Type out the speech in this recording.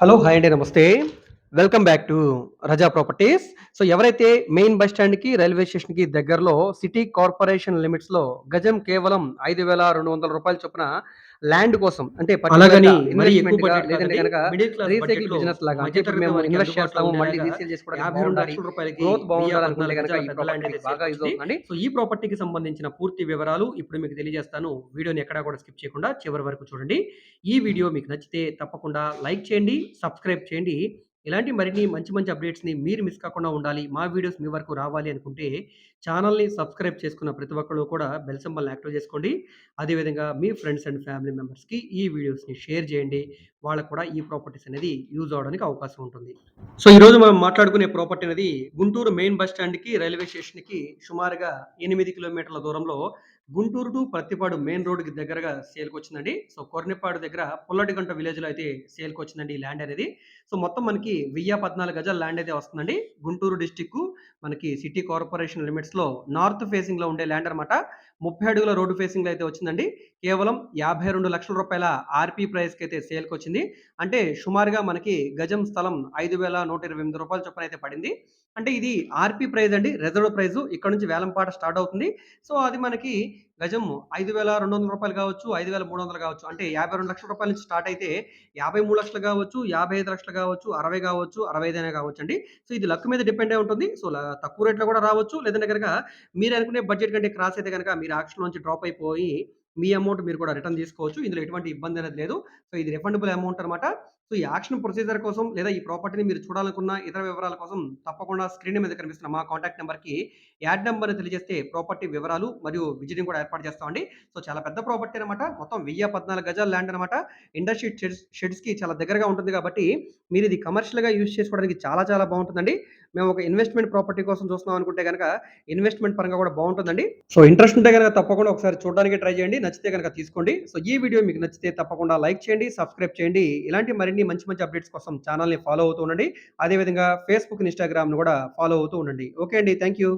Hello hi అండి నమస్తే. Welcome back to Raza properties so ఎవరైతే మెయిన్ బస్ స్టాండ్కి రైల్వే స్టేషన్కి దగ్గరలో సిటీ కార్పొరేషన్ లిమిట్స్లో గజం కేవలం ఐదు వేల రెండు వందల రూపాయల చొప్పున ల్యాండ్ కోసం అంటే అలాగని particular గా మరి investment ఎక్కువ గా బడ్జెట్ లేదంటే కనుక middle class recycle budget business లాగా అంటే ఇప్పుడు మేము ఇన్వెస్ట్ చేస్తాము మళ్ళీ రీసేల్ చేసుకోవడానికి యాభై రెండు బాగుండాలి లక్షల రూపాయలకి గ్రోత్ బాగుండాలి వెయ్యి అనుకుంటే కనుక ఈ పద్నాలుగు గజాల ప్రాపర్టీ పెద్ద బాగా ల్యాండ్ యూజ్ అవుతుందండి. సో ఈ ప్రాపర్టీకి సంబంధించిన పూర్తి వివరాలు ఇప్పుడు మీకు తెలియజేస్తాను. వీడియోని ఎక్కడా కూడా స్కిప్ చేయకుండా చివరి వరకు చూడండి. ఈ వీడియో మీకు నచ్చితే తప్పకుండా లైక్ చేయండి సబ్స్క్రైబ్ చేయండి. ఇలాంటి మరిన్ని మంచి మంచి అప్డేట్స్ని మీరు మిస్ కాకుండా ఉండాలి. మా వీడియోస్ మీ వరకు రావాలి అనుకుంటే ఛానల్ని సబ్స్క్రైబ్ చేసుకున్న ప్రతి ఒక్కరు కూడా బెల్ సింబల్ని యాక్టివ్ చేసుకోండి. అదేవిధంగా మీ ఫ్రెండ్స్ అండ్ ఫ్యామిలీ మెంబర్స్కి ఈ వీడియోస్ని షేర్ చేయండి. వాళ్ళకు కూడా ఈ ప్రాపర్టీస్ అనేది యూజ్ అవడానికి అవకాశం ఉంటుంది. సో ఈరోజు మనం మాట్లాడుకునే ప్రాపర్టీ అనేది గుంటూరు మెయిన్ బస్ స్టాండ్కి రైల్వే స్టేషన్కి సుమారుగా ఎనిమిది కిలోమీటర్ల దూరంలో గుంటూరు టు ప్రతిపాడు మెయిన్ రోడ్కి దగ్గరగా సేల్కి వచ్చిందండి. సో కొర్నిపాడు దగ్గర పుల్లటిగంట విలేజ్లో అయితే సేల్కి వచ్చిందండి ఈ ల్యాండ్ అనేది. సో మొత్తం మనకి వెయ్యి పద్నాలుగు గజాల ల్యాండ్ అయితే వస్తుందండి. గుంటూరు డిస్టిక్ మనకి సిటీ కార్పొరేషన్ లిమిట్స్లో నార్త్ ఫేసింగ్లో ఉండే ల్యాండ్ అనమాట ముప్పై అడుగుల రోడ్డు ఫేసింగ్లో అయితే వచ్చిందండి. కేవలం యాభై రెండు లక్షల రూపాయల ఆర్పీ ప్రైస్కి అయితే సేల్కి వచ్చింది. అంటే సుమారుగా మనకి గజం స్థలం ఐదు వేల నూట ఇరవై ఎనిమిది రూపాయల చొప్పున అయితే పడింది. అంటే ఇది ఆర్పీ ప్రైస్ అండి రిజర్వ్ ప్రైజ్. ఇక్కడ నుంచి వేలంపాట స్టార్ట్ అవుతుంది. సో అది మనకి గజం ఐదు వేల రెండు వందల రూపాయలు కావచ్చు ఐదు వేల మూడు వందలు కావచ్చు అంటే యాభై రెండు లక్షల రూపాయల నుంచి స్టార్ట్ అయితే యాభై మూడు లక్షలు కావచ్చు యాభై ఐదు లక్షలు కావచ్చు అరవై కావచ్చు అరవై ఐదు అయినా కావచ్చు అండి. సో ఇది లక్ మీద డిపెండ్ అయి ఉంటుంది. సో తక్కువ రేట్లో కూడా రావచ్చు. లేదంటే కనుక మీరు అనుకునే బడ్జెట్ కంటే క్రాస్ అయితే కనుక మీరు ఆక్షన్ నుంచి డ్రాప్ అయిపోయి మీ అమౌంట్ మీరు కూడా రిటర్న్ తీసుకోవచ్చు. ఇందులో ఎటువంటి ఇబ్బంది అనేది లేదు. సో ఇది రిఫండబుల్ అమౌంట్ అనమాట సో ఈ యాక్షన్ ప్రొసీజర్ కోసం లేదా ఈ ప్రాపర్టీని మీరు చూడాలనుకున్న ఇతర వివరాల కోసం తప్పకుండా స్క్రీన్ మీద కనిపిస్తున్న మా కాంటాక్ట్ నెంబర్కి యాడ్ నెంబర్ తెలియజేస్తే ప్రాపర్టీ వివరాలు మరియు విజిటింగ్ కూడా ఏర్పాటు చేస్తామండి సో చాలా పెద్ద ప్రాపర్టీ అనమాట మొత్తం వెయ్యి పద్నాలుగు గజాల ల్యాండ్ అనమాట ఇండస్ట్రీ షెడ్స్ షెడ్స్కి చాలా దగ్గరగా ఉంటుంది కాబట్టి మీరు ఇది కమర్షియల్గా యూజ్ చేసుకోవడానికి చాలా చాలా బాగుంటుందండి. మేము ఒక ఇన్వెస్ట్మెంట్ ప్రాపర్టీ కోసం చూస్తున్నాం అనుకుంటే కనుక ఇన్వెస్ట్మెంట్ పరంగా కూడా బాగుంటుందండి. సో ఇంట్రెస్ట్ ఉంటే కనుక తప్పకుండా ఒకసారి చూడడానికి ట్రై చేయండి. నచ్చితే కనుక తీసుకోండి. సో ఈ వీడియో మీకు నచ్చితే తప్పకుండా లైక్ చేయండి సబ్స్క్రైబ్ చేయండి. ఇలాంటి మరిన్ని మంచి మంచి అప్డేట్స్ కోసం ఛానల్ని ఫాలో అవుతూ ఉండండి. అదేవిధంగా ఫేస్బుక్ ఇన్స్టాగ్రామ్ను కూడా ఫాలో అవుతూ ఉండండి. ఓకే అండి. Thank you